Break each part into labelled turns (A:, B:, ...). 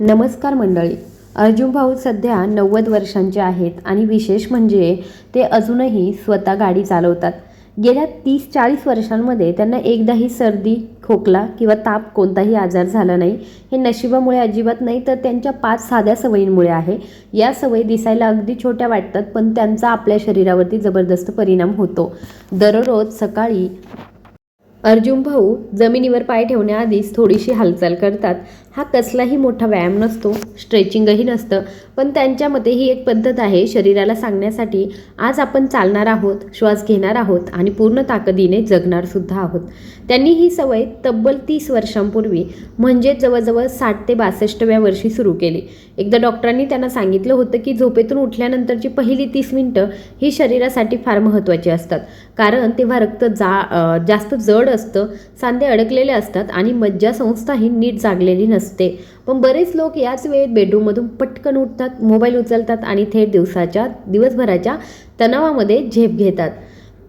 A: नमस्कार मंडळी. अर्जुन भाऊ सध्या नव्वद वर्षांचे आहेत आणि विशेष म्हणजे ते अजूनही स्वतः गाडी चालवतात. गेल्या तीस चाळीस वर्षांमध्ये त्यांना एकदाही सर्दी खोकला किंवा ताप कोणताही आजार झाला नाही. हे नशिबामुळे अजिबात नाही तर त्यांच्या पाच साध्या सवयींमुळे आहे. या सवयी दिसायला अगदी छोट्या वाटतात पण त्यांचा आपल्या शरीरावरती जबरदस्त परिणाम होतो. दररोज सकाळी अर्जुन भाऊ जमिनीवर पाय ठेवण्याआधीच थोडीशी हालचाल करतात. हा कसलाही मोठा व्यायाम नसतो स्ट्रेचिंगही नसतं. पण त्यांच्या मते ही एक पद्धत आहे शरीराला सांगण्यासाठी आज आपण चालणार आहोत श्वास घेणार आहोत आणि पूर्ण ताकदीने जगणारसुद्धा आहोत. त्यांनी ही सवय तब्बल तीस वर्षांपूर्वी म्हणजे जवळजवळ साठ ते बासष्टव्या वर्षी सुरू केली. एकदा डॉक्टरांनी त्यांना सांगितलं होतं की झोपेतून उठल्यानंतरची पहिली तीस मिनटं ही शरीरासाठी फार महत्त्वाची असतात. कारण तेव्हा रक्त जा जास्त जड असतं सांधे अडकलेले असतात आणि मज्जासंस्थाही नीट जागलेली नसते पण बरेच लोक याच वेळेत बेडरूममधून पटकन उठतात मोबाईल उचलतात आणि थेट दिवसाच्या दिवसभराच्या तणावामध्ये झेप घेतात.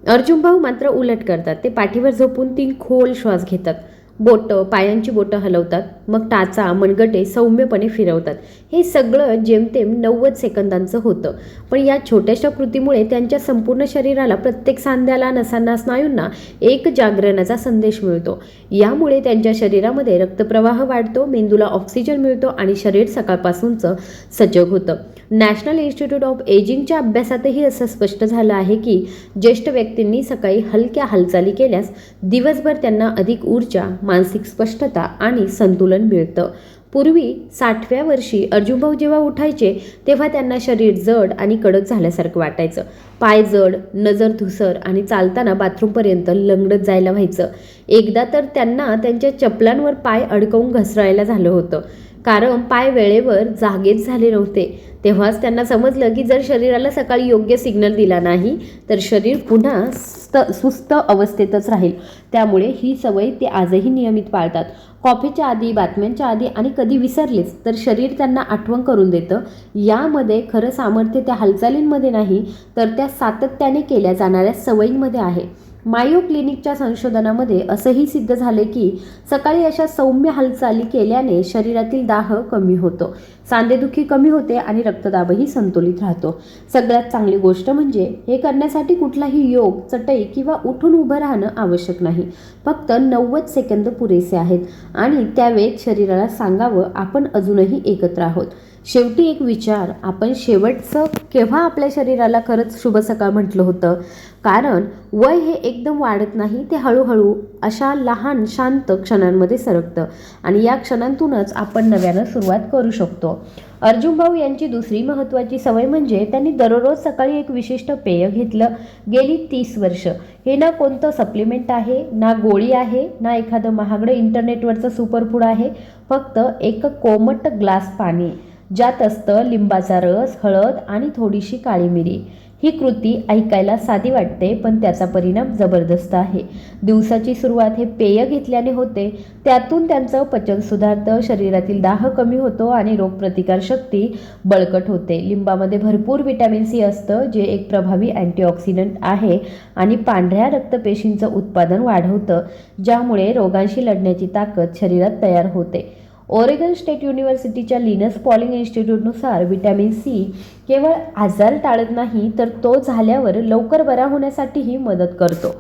A: अर्जुन भाऊ मात्र उलट करतात. ते पाठीवर झोपून तीन खोल श्वास घेतात. बोटं पायांची बोटं हलवतात. मग टाचा मनगटे सौम्यपणे फिरवतात. हे सगळं जेमतेम नव्वद सेकंदांचं होतं. पण या छोट्याशा कृतीमुळे त्यांच्या संपूर्ण शरीराला प्रत्येक सांध्याला नसांना स्नायूंना एक जागरणाचा संदेश मिळतो. यामुळे त्यांच्या शरीरामध्ये रक्तप्रवाह वाढतो मेंदूला ऑक्सिजन मिळतो आणि शरीर सकाळपासूनचं सजग होतं. नॅशनल इन्स्टिट्यूट ऑफ एजिंगच्या अभ्यासातही असं स्पष्ट झालं आहे की ज्येष्ठ व्यक्तींनी सकाळी हलक्या हालचाली केल्यास दिवसभर त्यांना अधिक ऊर्जा मानसिक स्पष्टता आणि संतुलन मिळतं. पूर्वी साठव्या वर्षी अर्जुनभाऊ जेव्हा उठायचे तेव्हा त्यांना शरीर जड आणि कडक झाल्यासारखं वाटायचं. पाय जड नजर धुसर आणि चालताना बाथरूमपर्यंत लंगडत जायला व्हायचं. एकदा तर त्यांना त्यांच्या चपलांवर पाय अडकवून घसरायला झालं होतं. कारण पाय वेळेवर जागेच झाले नव्हते. तेव्हाच त्यांना समजलं की जर शरीराला सकाळी योग्य सिग्नल दिला नाही तर शरीर पुन्हा स्त सुस्त अवस्थेतच राहील. त्यामुळे ही सवय ते आजही नियमित पाळतात. कॉफीच्या आधी बातम्यांच्या आधी आणि कधी विसरलेच तर शरीर त्यांना आठवण करून देतं. यामध्ये खरं सामर्थ्य त्या हालचालींमध्ये नाही तर त्या सातत्याने केल्या जाणाऱ्या सवयींमध्ये आहे. मायो क्लिनिकच्या संशोधनामध्ये असंही सिद्ध झाले की सकाळी अशा सौम्य हालचाली केल्याने शरीरातील दाह कमी होतो सांधेदुखी कमी होते आणि रक्तदाबही संतुलित राहतो. सगळ्यात चांगली गोष्ट म्हणजे हे करण्यासाठी कुठलाही योग चटई किंवा उठून उभं राहणं आवश्यक नाही. फक्त नव्वद सेकंद पुरेसे आहेत आणि त्यावेळेत शरीराला सांगावं आपण अजूनही एकत्र आहोत. शेवटी एक विचार आपण शेवटचं केव्हा आपल्या शरीराला खरंच शुभ सकाळ म्हटलं होतं? कारण वय हे एकदम वाढत नाही ते हळूहळू अशा लहान शांत क्षणांमध्ये सरकतं आणि या क्षणांतूनच आपण नव्यानं सुरुवात करू शकतो. अर्जुन भाऊ यांची दुसरी महत्त्वाची सवय म्हणजे त्यांनी दररोज सकाळी एक विशिष्ट पेय घेतलं गेली तीस वर्ष. हे ना कोणतं सप्लिमेंट आहे ना गोळी आहे ना एखादं महागडं इंटरनेटवरचं सुपरफूड आहे फक्त एक कोमट ग्लास पाणी. ज्यात असतं लिंबाचा रस हळद आणि थोडीशी काळी मिरी. ही कृती ऐकायला साधी वाटते पण त्याचा परिणाम जबरदस्त आहे. दिवसाची सुरुवात हे पेय घेतल्याने होते. त्यातून त्यांचं पचन सुधारतं शरीरातील दाह कमी होतो आणि रोगप्रतिकारशक्ती बळकट होते. लिंबामध्ये भरपूर विटॅमिन सी असतं जे एक प्रभावी अँटीऑक्सिडंट आहे आणि पांढऱ्या रक्तपेशींचं उत्पादन वाढवतं ज्यामुळे रोगांशी लढण्याची ताकद शरीरात तयार होते. ओरेगन स्टेट युनिव्हर्सिटीच्या लिनस पॉलिंग इन्स्टिट्यूटनुसार विटॅमिन सी केवळ आजार टाळत नाही तर तो झाल्यावर लवकर बरा होण्यासाठीही मदत करतो.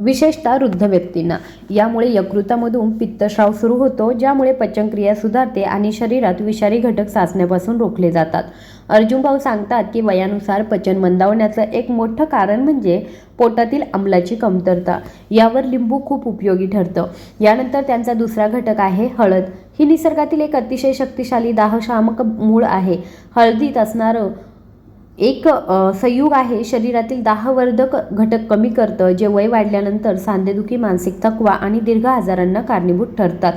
A: विशेषतः वृद्ध व्यक्तींना. यामुळे यकृतामधून पित्तस्राव सुरू होतो ज्यामुळे पचनक्रिया सुधारते आणि शरीरात विषारी घटक साचण्यापासून रोखले जातात. अर्जुनभाऊ सांगतात की वयानुसार पचन मंदावण्याचं एक मोठं कारण म्हणजे पोटातील आम्लाची कमतरता. यावर लिंबू खूप उपयोगी ठरतं. यानंतर त्यांचा दुसरा घटक आहे हळद. ही निसर्गातील एक अतिशय शक्तिशाली दाहशामक मूळ आहे. हळदीत असणारं एक संयुग आहे. शरीरातील दाहवर्धक घटक कमी करतं जे वय वाढल्यानंतर सांधेदुखी मानसिक थकवा आणि दीर्घ आजारांना कारणीभूत ठरतात.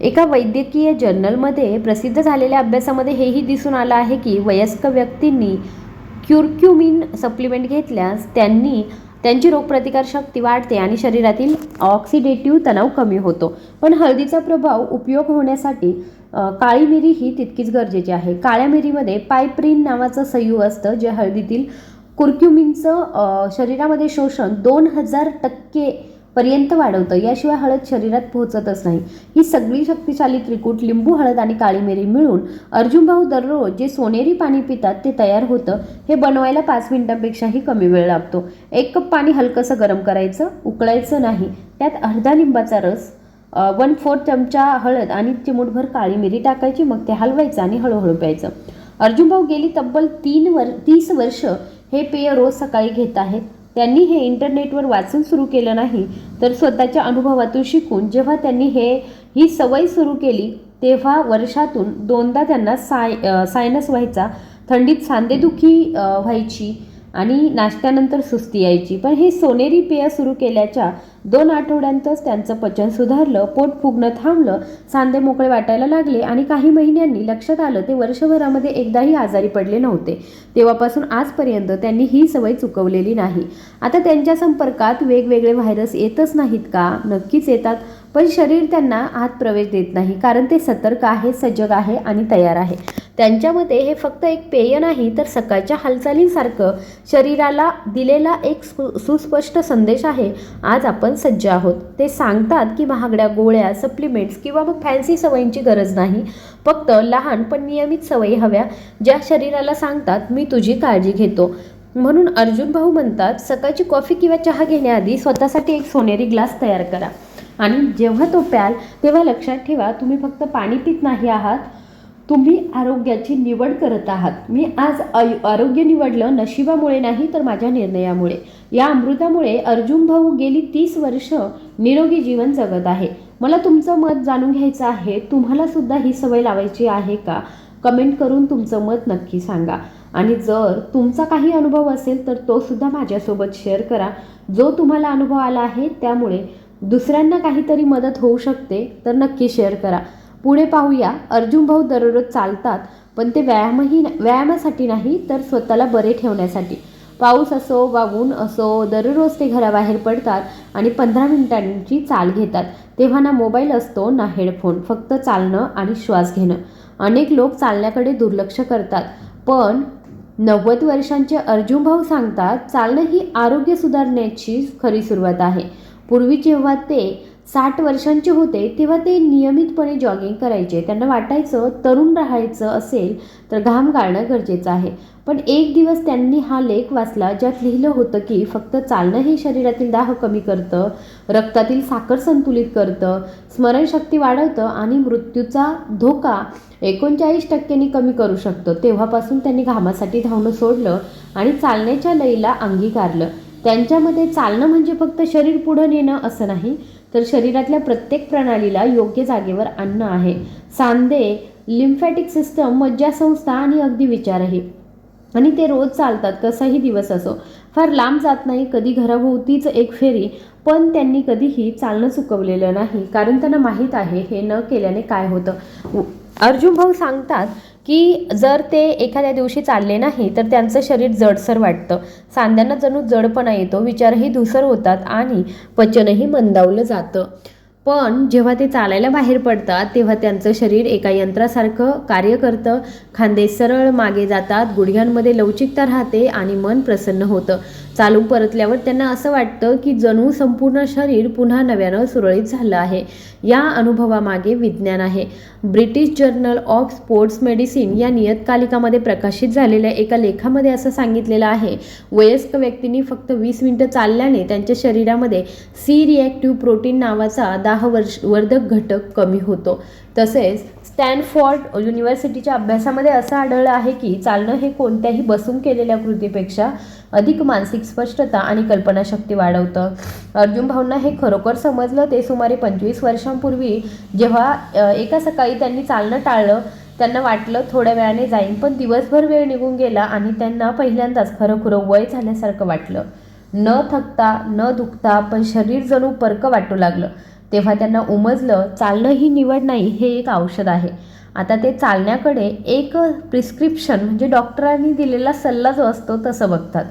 A: एका वैद्यकीय जर्नलमध्ये प्रसिद्ध झालेल्या अभ्यासामध्ये हेही दिसून आलं आहे की वयस्क व्यक्तींनी क्युरक्युमिन सप्लिमेंट घेतल्यास त्यांनी त्यांची रोगप्रतिकारशक्ती वाढते आणि शरीरातील ऑक्सिडेटिव्ह तणाव कमी होतो. पण हळदीचा प्रभाव उपयोग होण्यासाठी काळी मिरी ही तितकीच गरजेची आहे. काळ्या मिरीमध्ये पायप्रिन नावाचं संयुग असतं जे हळदीतील कुर्क्युमिनचं शरीरामध्ये शोषण दोन हजार टक्के पर्यंत वाढवतं. याशिवाय हळद शरीरात पोहोचतच नाही. ही सगळी शक्तिशाली त्रिकूट लिंबू हळद आणि काळी मिरी मिळून अर्जुन भाऊ दररोज जे सोनेरी पाणी पितात ते तयार होतं हे बनवायला पाच मिनिटांपेक्षाही कमी वेळ लागतो. एक कप पाणी हलकंसं गरम करायचं उकळायचं नाही. त्यात अर्धा लिंबाचा रस वन फोर्थ चमचा हळद आणि चिमूटभर काळी मिरी टाकायची मग ते हलवायचं आणि हळूहळू प्यायचं. अर्जुन भाऊ गेली तब्बल तीन वर तीस वर्ष हे पेय रोज सकाळी घेत आहेत. त्यांनी हे इंटरनेटवर वाचून सुरू केलं नाही तर स्वतःच्या अनुभवातून शिकून जेव्हा त्यांनी हे ही सवय सुरू केली तेव्हा वर्षातून दोनदा त्यांना साय सायनस व्हायचा थंडीत सांधेदुखी व्हायची आणि नाश्त्यानंतर सुस्ती यायची. पण हे सोनेरी पेय सुरू केल्याच्या दोन आठवड्यांतच त्यांचं पचन सुधारलं पोट फुगणं थांबलं सांधे मोकळे वाटायला लागले आणि काही महिन्यांनी लक्षात आलं ते वर्षभरामध्ये एकदाही आजारी पडले नव्हते. तेव्हापासून आजपर्यंत त्यांनी ही सवय चुकवलेली नाही. आता त्यांच्या संपर्कात वेगवेगळे व्हायरस येतच नाहीत का? नक्कीच येतात. पण शरीर त्यांना आत प्रवेश देत नाही कारण ते सतर्क आहे सजग आहे आणि तयार आहे. त्यांच्यामध्ये हे फक्त एक पेय नाही तर सकाळच्या हालचालींसारखं शरीराला दिलेला एक सु सुस्पष्ट संदेश आहे आज आपण सज्ज आहोत. ते सांगतात की महागड्या गोळ्या सप्लिमेंट्स किंवा मग फॅन्सी सवयींची गरज नाही. फक्त लहान पण नियमित सवयी हव्या ज्या शरीराला सांगतात मी तुझी काळजी घेतो. म्हणून अर्जुन भाऊ म्हणतात सकाळची कॉफी किंवा चहा घेण्याआधी स्वतःसाठी एक सोनेरी ग्लास तयार करा. आणि जेव्हा तो प्याल तेव्हा लक्षात ठेवा तुम्ही फक्त पाणी पित नाही आहात. तुम्ही आरोग्याची निवड करत आहात. मी आज आयु आरोग्य निवडलं नशिबामुळे नाही तर माझ्या निर्णयामुळे. या अमृतामुळे अर्जुन भाऊ गेली तीस वर्ष निरोगी जीवन जगत आहे. मला तुमचं मत जाणून घ्यायचं आहे. तुम्हाला सुद्धा ही सवय लावायची आहे का? कमेंट करून तुमचं मत नक्की सांगा. आणि जर तुमचा काही अनुभव असेल तर तो सुद्धा माझ्यासोबत शेअर करा. जो तुम्हाला अनुभव आला आहे त्यामुळे दुसऱ्यांना काहीतरी मदत होऊ शकते तर नक्की शेअर करा. पुढे पाहूया. अर्जुन भाऊ दररोज चालतात पण ते व्यायामही व्यायामासाठी नाही तर स्वतःला बरे ठेवण्यासाठी. पाऊस असो वा ऊन असो दररोज ते घराबाहेर पडतात आणि पंधरा मिनिटांची चाल घेतात. तेव्हा ना मोबाईल असतो ना हेडफोन फक्त चालणं आणि श्वास घेणं. अनेक लोक चालण्याकडे दुर्लक्ष करतात. पण नव्वद वर्षांचे अर्जुन भाऊ सांगतात चालणं ही आरोग्य सुधारण्याची खरी सुरुवात आहे. पूर्वी जेव्हा ते साठ वर्षांचे होते तेव्हा ते नियमितपणे जॉगिंग करायचे. त्यांना वाटायचं तरुण राहायचं असेल तर घाम गाळणं गरजेचं आहे. पण एक दिवस त्यांनी हा लेख वाचला ज्यात लिहिलं होतं की फक्त चालणं हे शरीरातील दाह कमी करतं रक्तातील साखर संतुलित करतं स्मरणशक्ती वाढवतं आणि मृत्यूचा धोका एकोणचाळीस टक्क्यांनी कमी करू शकतं. तेव्हापासून त्यांनी घामासाठी धावणं सोडलं आणि चालण्याच्या लईला अंगीकारलं. त्यांच्यामध्ये चालणं म्हणजे फक्त शरीर पुढं नेणं असं नाही तर शरीरातल्या प्रत्येक प्रणालीला योग्य जागेवर आणणं आहे. सांधे लिम्फॅटिक सिस्टम मज्जासंस्था आणि अगदी विचारही. आणि ते रोज चालतात कसाही दिवस असो. फार लांब जात नाही कधी घराभोवतीच एक फेरी पण त्यांनी कधीही चालणं चुकवलेलं नाही. कारण त्यांना माहीत आहे हे न केल्याने काय होतं? अर्जुन भाऊ सांगतात की जर ते एखाद्या दिवशी चालले नाही तर त्यांचं शरीर जडसर वाटतं. सांध्यांना जणू जडपणा येतो विचारही धुसर होतात आणि पचनही मंदावलं जातं. पण जेव्हा ते चालायला बाहेर पडतात तेव्हा त्यांचं शरीर एका यंत्रासारखं कार्य करतं. खांदे सरळ मागे जातात गुडघ्यांमध्ये लवचिकता राहते आणि मन प्रसन्न होतं. चालून परतल्यावर त्यांना असं वाटतं की जणू संपूर्ण शरीर पुन्हा नव्यानं सुरळीत झालं आहे. या अनुभवामागे विज्ञान आहे. British journal of sports medicine या नियतकालिकामध्ये प्रकाशित झालेल्या एका लेखामध्ये असं सांगितलेलं आहे. वयस्क व्यक्तींनी फक्त वीस मिनिटं चालल्याने त्यांच्या शरीरामध्ये सी रिॲक्टिव्ह प्रोटीन नावाचा दाह वर्ष वर्धक घटक कमी होतो. तसेच स्टॅनफोर्ड युनिव्हर्सिटीच्या अभ्यासामध्ये असं आढळलं आहे की चालणं हे कोणत्याही बसून केलेल्या कृतीपेक्षा अधिक मानसिक स्पष्टता आणि कल्पनाशक्ती वाढवतं. अर्जुन भाऊंना हे खरोखर समजलं? ते सुमारे पंचवीस वर्षांपूर्वी जेव्हा एका सकाळी त्यांनी चालणं टाळलं त्यांना वाटलं थोड्या वेळाने जाईन पण दिवसभर वेळ निघून गेला आणि त्यांना पहिल्यांदाच खरं वय झाल्यासारखं वाटलं. न थकता न दुखता पण शरीर जणू परकं वाटू लागलं. तेव्हा त्यांना उमजलं चालणं ही निवड नाही हे एक औषध आहे. आता ते चालण्याकडे एक प्रिस्क्रिप्शन म्हणजे डॉक्टरांनी दिलेला सल्ला जो असतो तसं बघतात.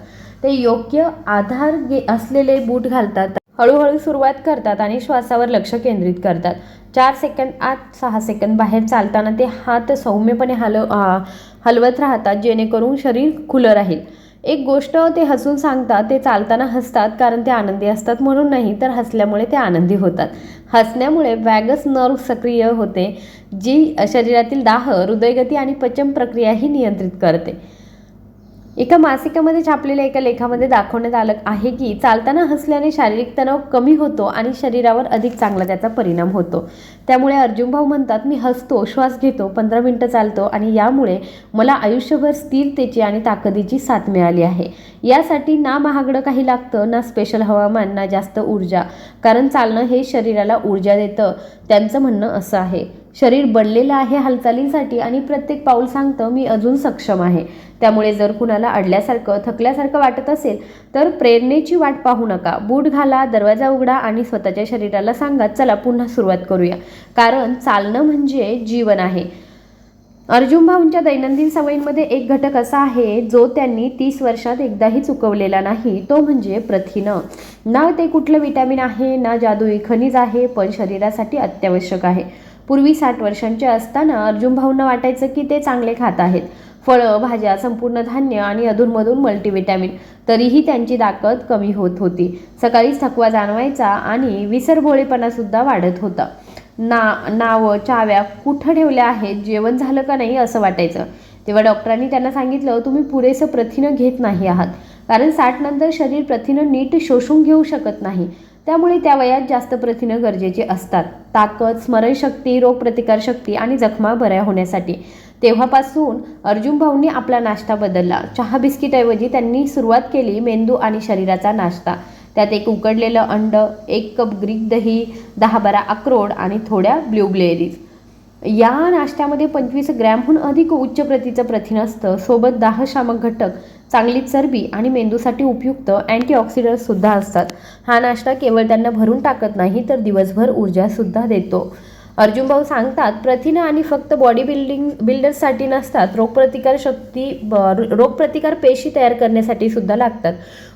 A: ते योग्य आधार गे असलेले बूट घालतात हळूहळू सुरुवात करतात आणि श्वासावर लक्ष केंद्रित करतात. चार सेकंद आत सहा सेकंद बाहेर चालताना ते हात सौम्यपणे हलव हलवत राहतात जेणेकरून शरीर खुलं राहील. एक गोष्ट ते हसून सांगतात ते चालताना हसतात कारण ते आनंदी असतात म्हणून नाही तर हसल्यामुळे ते आनंदी होतात. हसण्यामुळे वॅगस नर्व सक्रिय होते जी शरीरातील दाह हृदयगती आणि पचन प्रक्रियाही नियंत्रित करते. एका मासिकामध्ये छापलेल्या एका लेखामध्ये दाखवण्यात आलं आहे की चालताना हसल्याने शारीरिक तणाव कमी होतो आणि शरीरावर अधिक चांगला त्याचा परिणाम होतो. त्यामुळे अर्जुनभाऊ म्हणतात मी हसतो श्वास घेतो पंधरा मिनटं चालतो आणि यामुळे मला आयुष्यभर स्थिरतेची आणि ताकदीची साथ मिळाली आहे. यासाठी ना महागडं काही लागतं ना स्पेशल हवामान ना जास्त ऊर्जा. कारण चालणं हे शरीराला ऊर्जा देतं त्यांचं म्हणणं असं आहे. शरीर बनलेलं आहे हालचालींसाठी आणि प्रत्येक पाऊल सांगतं मी अजून सक्षम आहे. त्यामुळे जर कुणाला अडल्यासारखं थकल्यासारखं वाटत असेल तर प्रेरणेची वाट पाहू नका. बूट घाला दरवाजा उघडा आणि स्वतःच्या शरीराला सांगा चला पुन्हा सुरुवात करूया. कारण चालणं म्हणजे जीवन आहे. अर्जुन भाऊंच्या दैनंदिन सवयींमध्ये एक घटक असा आहे जो त्यांनी तीस वर्षात एकदाही चुकवलेला नाही तो म्हणजे प्रथिनं. ना ते कुठलं विटॅमिन आहे ना जादुई खनिज आहे पण शरीरासाठी अत्यावश्यक आहे. पूर्वी साठ वर्षांचे असताना अर्जुन भाऊंना वाटायचं की ते चांगले खात आहेत. फळं भाज्या संपूर्ण धान्य आणि अधूनमधून मल्टीविटॅमिन तरीही त्यांची ताकद कमी होत होती. सकाळीच थकवा जाणवायचा आणि विसरभोळेपणासुद्धा वाढत होता. ना नावं चाव्या कुठं ठेवल्या आहेत जेवण झालं का नाही असं वाटायचं. तेव्हा डॉक्टरांनी त्यांना सांगितलं तुम्ही पुरेसं प्रथिनं घेत नाही आहात. कारण साठ नंतर शरीर प्रथिनं नीट शोषून घेऊ शकत नाही. त्यामुळे त्या वयात जास्त प्रथिनं गरजेची असतात. ताकद स्मरणशक्ती रोगप्रतिकारशक्ती आणि जखमा बऱ्या होण्यासाठी. तेव्हापासून अर्जुन भाऊंनी आपला नाश्ता बदलला. चहा बिस्किटऐवजी त्यांनी सुरुवात केली मेंदू आणि शरीराचा नाश्ता. त्यात एक उकडलेलं अंड एक कप ग्रीक दही दहा बारा अक्रोड आणि थोड्या ब्ल्यूबेरीज या नाश्त्यामध्ये पंचवीस ग्रॅमहून अधिक उच्च प्रतीचं प्रथिन असतं. सोबत दाहशामक घटक चांगली चरबी आणि मेंदूसाठी उपयुक्त अँटीऑक्सिडंटसुद्धा असतात. हा नाश्ता केवळ त्यांना भरून टाकत नाही तर दिवसभर ऊर्जासुद्धा देतो. अर्जुनभाऊ सांगतात प्रथिनं आणि फक्त बॉडी बिल्डिंग बिल्डर्ससाठी नसतात रोगप्रतिकार शक्ती ब- रोगप्रतिकार पेशी तयार करण्यासाठी सुद्धा लागतात.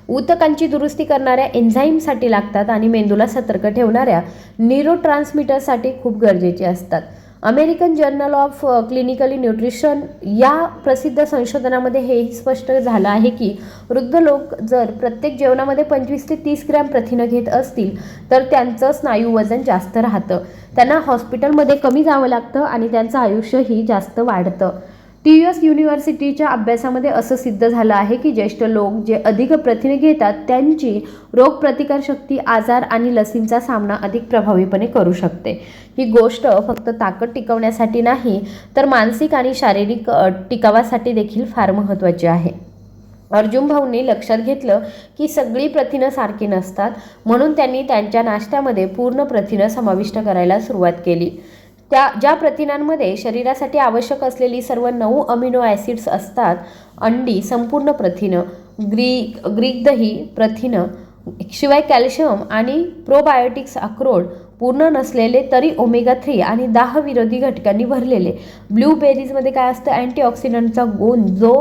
A: ऊतकांची दुरुस्ती करणाऱ्या एन्झाईमसाठी लागतात आणि मेंदूला सतर्क ठेवणाऱ्या न्यूरो ट्रान्समीटरसाठी खूप गरजेचे असतात. American journal of clinically nutrition या प्रसिद्ध संशोधनामध्ये हेही स्पष्ट झालं आहे की वृद्ध लोक जर प्रत्येक जेवणामध्ये पंचवीस ते तीस ग्रॅम प्रथिनं घेत असतील तर त्यांचं स्नायू वजन जास्त राहतं. त्यांना हॉस्पिटलमध्ये कमी जावं लागतं आणि त्यांचं आयुष्यही जास्त वाढतं. टी यू एस युनिव्हर्सिटीच्या अभ्यासामध्ये असं सिद्ध झालं आहे की ज्येष्ठ लोक जे अधिक प्रथिने घेतात त्यांची रोगप्रतिकारशक्ती आजार आणि लसींचा सामना अधिक प्रभावीपणे करू शकते. ही गोष्ट फक्त ताकद टिकवण्यासाठी नाही तर मानसिक आणि शारीरिक टिकावासाठी देखील फार महत्त्वाची आहे. अर्जुन भाऊंनी लक्षात घेतलं की सगळी प्रथिनं सारखी नसतात म्हणून त्यांनी त्यांच्या नाश्त्यामध्ये पूर्ण प्रथिनं समाविष्ट करायला सुरुवात केली. त्या ज्या प्रथिनांमध्ये शरीरासाठी आवश्यक असलेली सर्व नऊ अमिनो ॲसिड्स असतात अंडी संपूर्ण प्रथिनं ग्रीक ग्रीक दही प्रथिनं शिवाय कॅल्शियम आणि प्रोबायोटिक्स अक्रोड पूर्ण नसलेले तरी ओमेगा थ्री आणि दाह विरोधी घटकांनी भरलेले. ब्लूबेरीजमध्ये काय असतं? अँटीऑक्सिडंटचा गुण जो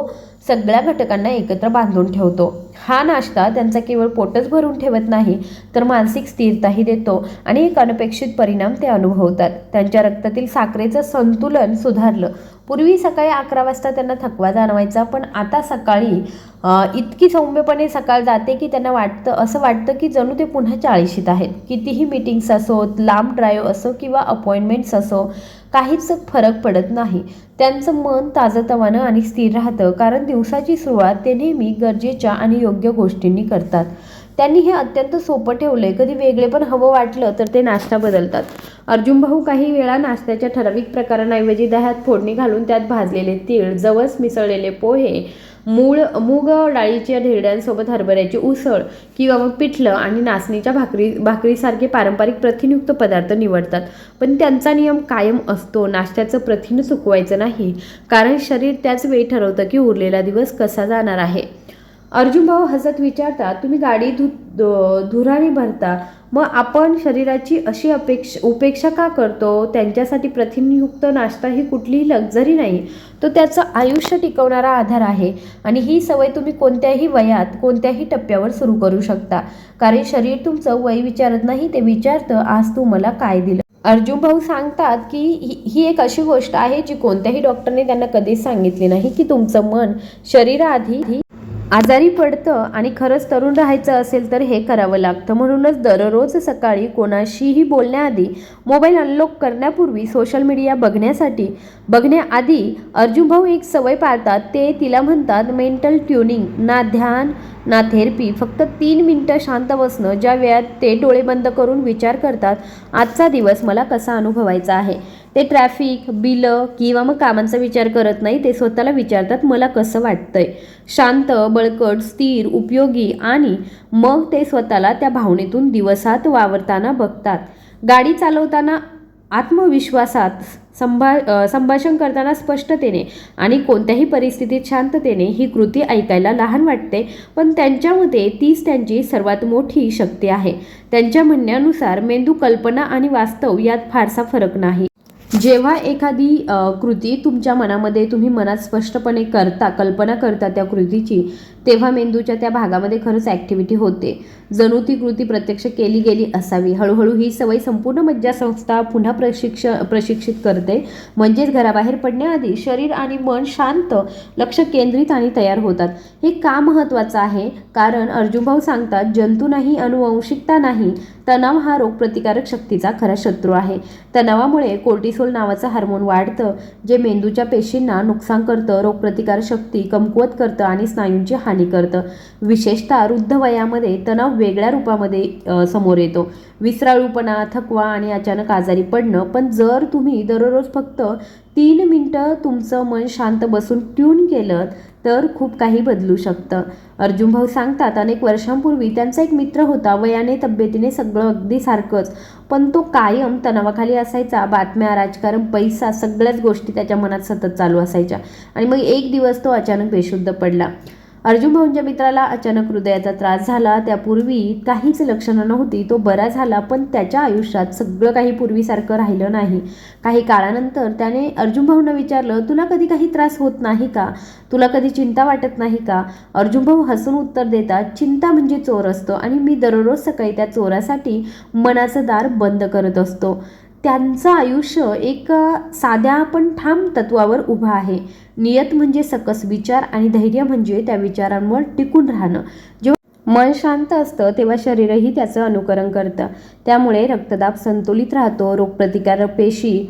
A: सगळ्या घटकांना एकत्र बांधून ठेवतो. हा नाश्ता त्यांचा केवळ पोटच भरून ठेवत नाही तर मानसिक स्थिरताही देतो आणि एक अनपेक्षित परिणाम ते अनुभवतात. त्यांच्या रक्तातील साखरेचं संतुलन सुधारलं. पूर्वी सकाळी अकरा वाजता त्यांना थकवा जाणवायचा पण आता सकाळी इतकी सौम्यपणे सकाळ जाते की त्यांना वाटतं असं वाटतं की जणू ते पुन्हा चाळीशीत आहेत. कितीही मीटिंग्स असोत लांब ड्राईव्ह असो किंवा अपॉइंटमेंट्स असो काहीच फरक पडत नाही. त्यांचं मन ताजंतवानं आणि स्थिर राहतं कारण दिवसाची सुरुवात ते नेहमी गरजेच्या आणि योग्य गोष्टींनी करतात. त्यांनी हे अत्यंत सोपं ठेवलंय. कधी वेगळे पण हवं वाटलं तर ते नाश्ता बदलतात. अर्जुन भाऊ काही वेळा नाश्त्याच्या ठराविक प्रकारांऐवजी दह्यात फोडणी घालून त्यात भाजलेले तीळ जवस मिसळलेले पोहे मूळ मूग डाळीच्या ढेरड्यांसोबत हरभऱ्याची उसळ किंवा मग पिठलं आणि नाचणीच्या भाकरी भाकरीसारखे पारंपरिक प्रथिनयुक्त पदार्थ निवडतात. पण त्यांचा नियम कायम असतो. नाश्त्याचं प्रथिन चुकवायचं नाही कारण शरीर त्याच वेळी ठरवतं की उरलेला दिवस कसा जाणार आहे. अर्जुन भाऊ हसत विचारतात तुम्ही गाडी धु- धुराने भरता मग आपण शरीराची अशी अपेक्षा उपेक्षा का करतो? त्यांच्यासाठी प्रथिनयुक्त नाश्ता ही कुठलीही लक्झरी नाही. तो त्याचं आयुष्य टिकवणारा आधार आहे. आणि ही सवय तुम्ही कोणत्याही वयात कोणत्याही टप्प्यावर सुरू करू शकता. कारण शरीर तुमचं वय विचारत नाही ते विचारतं आज तू मला काय दिलं? अर्जुन भाऊ सांगतात की ही ही एक अशी गोष्ट आहे जी कोणत्याही डॉक्टरने त्यांना कधीच सांगितली नाही की तुमचं मन शरीराआधी आजारी पडतं आणि खरंच तरुण राहायचं असेल तर हे करावं लागतं. म्हणूनच दररोज सकाळी कोणाशीही बोलण्याआधी मोबाईल अनलॉक करण्यापूर्वी सोशल मीडिया बघण्यासाठी बघण्याआधी अर्जुन भाऊ एक सवय पाळतात. ते तिला म्हणतात मेंटल ट्युनिंग ना ध्यान ना थेरपी फक्त तीन मिनटं शांत बसणं ज्या वेळात ते डोळे बंद करून विचार करतात आजचा दिवस मला कसा अनुभवायचा आहे? ते ट्रॅफिक बिलं किंवा मग कामांचा विचार करत नाही ते स्वतःला विचारतात मला कसं वाटतंय? शांत बळकट स्थिर उपयोगी आणि मग ते स्वतःला त्या भावनेतून दिवसात वावरताना बघतात. गाडी चालवताना आत्मविश्वासात संभा संभाषण करताना स्पष्टतेने आणि कोणत्याही परिस्थितीत शांततेने ही कृती ऐकायला लहान वाटते पण त्यांच्यामध्ये तीच त्यांची सर्वात मोठी शक्ती आहे. त्यांच्या म्हणण्यानुसार मेंदू कल्पना आणि वास्तव यात फारसा फरक नाही. जेव्हा एखादी कृती तुमच्या मनामध्ये तुम्ही मनात स्पष्टपणे करता कल्पना करता त्या कृतीची तेव्हा मेंदूच्या त्या भागामध्ये खरंच ॲक्टिव्हिटी होते. जणू ती कृती प्रत्यक्ष केली गेली असावी. हळूहळू ही सवय संपूर्ण मज्जासंस्था पुन्हा प्रशिक्ष प्रशिक्षित करते. म्हणजेच घराबाहेर पडण्याआधी शरीर आणि मन शांत लक्ष केंद्रित आणि तयार होतात. हे का महत्त्वाचं आहे? कारण अर्जुनभाऊ सांगतात जंतू नाही अनुवंशिकता नाही. तणाव हा रोगप्रतिकारक शक्तीचा खरा शत्रू आहे. तणावामुळे कोर्टिसोल नावाचं हार्मोन वाढतं जे मेंदूच्या पेशींना नुकसान करतं रोगप्रतिकार शक्ती कमकुवत करतं आणि स्नायूंची हानी करतं. विशेषतः वृद्ध वयामध्ये तणाव वेगळ्या रूपामध्ये समोर येतो. विसराळूपणा थकवा आणि अचानक आजारी पडणं पण जर तुम्ही दररोज फक्त तीन मिनटं तुमचं मन शांत बसून ट्यून केलं तर खूप काही बदलू शकतं. अर्जुन भाऊ सांगतात अनेक वर्षांपूर्वी त्यांचा एक मित्र होता. वयाने तब्येतीने सगळं अगदी सारखंच. पण तो कायम तणावाखाली असायचा. बातम्या राजकारण पैसा सगळ्याच गोष्टी त्याच्या मनात सतत चालू असायच्या. आणि मग एक दिवस तो अचानक बेशुद्ध पडला. अर्जुन भाऊंच्या मित्राला अचानक हृदयाचा त्रास झाला. त्यापूर्वी काहीच लक्षणं नव्हती. तो बरा झाला पण त्याच्या आयुष्यात सगळं काही पूर्वीसारखं राहिलं नाही. काही काळानंतर त्याने अर्जुन भाऊंना विचारलं तुला कधी काही त्रास होत नाही का? तुला कधी चिंता वाटत नाही का? अर्जुन भाऊ हसून उत्तर देतात चिंता म्हणजे चोर असतो आणि मी दररोज सकाळी त्या चोरासाठी मनाचं दार बंद करत असतो. त्यांचं आयुष्य एक साध्या पण ठाम तत्वावर उभं आहे. नियत म्हणजे सकस विचार आणि धैर्य म्हणजे त्या विचारांवर टिकून राहणं. जेव्हा मन शांत असतं तेव्हा शरीरही त्याचं अनुकरण करतं. त्यामुळे रक्तदाब संतुलित राहतो रोगप्रतिकारक पेशी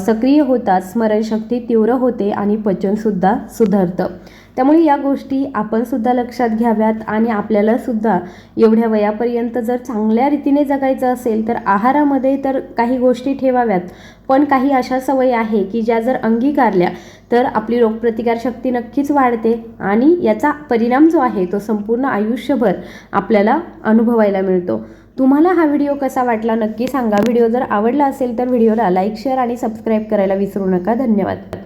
A: सक्रिय होतात स्मरणशक्ती तीव्र होते आणि पचनसुद्धा सुधारतं. त्यामुळे या गोष्टी आपणसुद्धा लक्षात घ्याव्यात आणि आपल्यालासुद्धा एवढ्या वयापर्यंत जर चांगल्या रीतीने जगायचं असेल तर आहारामध्ये तर काही गोष्टी ठेवाव्यात. पण काही अशा सवयी आहे की ज्या जर अंगीकारल्या तर आपली रोगप्रतिकार शक्ती नक्कीच वाढते आणि याचा परिणाम जो आहे तो संपूर्ण आयुष्यभर आपल्याला अनुभवायला मिळतो. तुम्हाला हा व्हिडिओ कसा वाटला नक्की सांगा. व्हिडिओ जर आवडला असेल तर व्हिडिओला लाईक शेअर आणि सबस्क्राईब करायला विसरू नका. धन्यवाद.